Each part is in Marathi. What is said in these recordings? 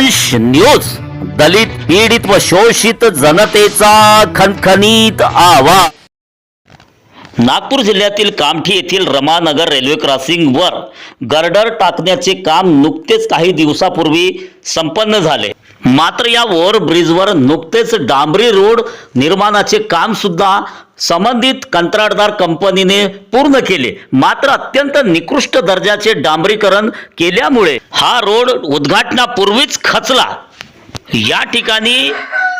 न्यूज दलित पीडित व शोषित जनतेचा खनखनीत आवाज. नागपूर जिल्ह्यातील कामठी येथील रमानगर रेल्वे क्रॉसिंग वर गर्डर टाकण्याचे काम नुकतेच काही दिवसापूर्वी संपन्न झाले. मात्र या ओव्हर ब्रिजवर नुकतेच डांबरी रोड निर्माणाचे काम सुद्धा संबंधित कंत्राटदार कंपनीने पूर्ण केले. मात्र अत्यंत निकृष्ट दर्जाचे डांबरीकरण केल्यामुळे हा रोड उद्घाटनापूर्वीच खचला. या ठिकाणी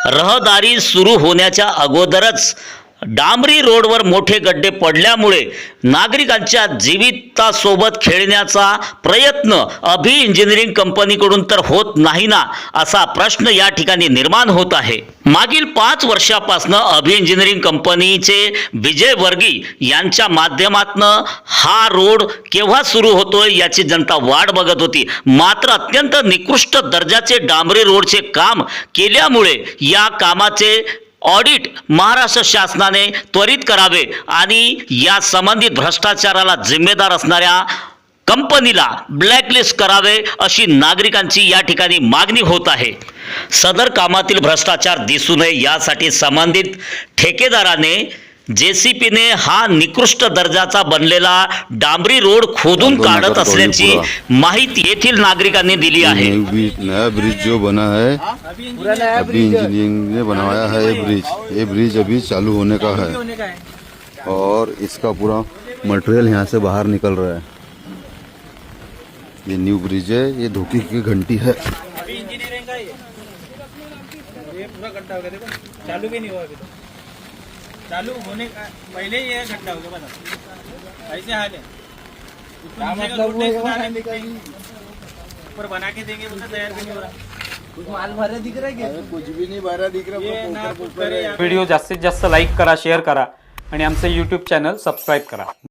रहदारी सुरू होण्याच्या अगोदरच डांबरी रोडवर मोठे गड्डे पडल्यामुळे नागरिकांच्या जीवितासोबत खेळण्याचा प्रयत्न अभि इंजिनिअरिंग कंपनीकडून तर होत नाही ना असा प्रश्न या ठिकाणी निर्माण होत आहे. मागील पाच वर्षापासनं अभि इंजिनिअरिंग कंपनीचे विजय वर्गी यांच्या माध्यमातनं हा रोड केव्हा सुरू होतोय याची जनता वाट बघत होती. मात्र अत्यंत निकृष्ट दर्जाचे डांबरी रोडचे काम केल्यामुळे या कामाचे ऑडिट महाराष्ट्र शासनाने त्वरित करावे आणि या संबंधित भ्रष्टाचाराला जिम्मेदार असणाऱ्या कंपनीला ब्लॅकलिस्ट करावे अशी नागरिकांची या ठिकाणी मागणी होत आहे. सदर कामातील भ्रष्टाचार दिसू नये यासाठी संबंधित ठेकेदाराने जेसीपीने हा निकृष्ट दर्जाचा बनलेला डांबरी रोड खोदून दोन काढत नगर असल्याची माहिती येथील नागरिकांनी दिली आहे. नया ब्रिज जो बना है अभी इंजीनियरिंग ने बनवाया है ये ब्रिज ये ब्रिज अभी चालू होने का है. और इसका पूरा मटेरियल यहाँ से बाहर निकल रहा है. ये न्यू ब्रिज है ये धोखे की घंटी है. अभी इंजीनियरिंग का ये पूरा गड्ढा हो गया देखो चालू भी नहीं हुआ अभी तो. चालू होने का? पहले ही ये गड्ढा हो गया बता ऐसे हाल है ऊपर बना के देंगे उसका तैयार भी नहीं हो रहा माल भरा दिख रहा है क्या कुछ भी नहीं भरा दिख रहा ये ना कुछ करे या व्हिडिओ जास्तीत जास्त लाईक करा शेअर करा आणि आमचं यूट्यूब चॅनल सबस्क्राईब करा.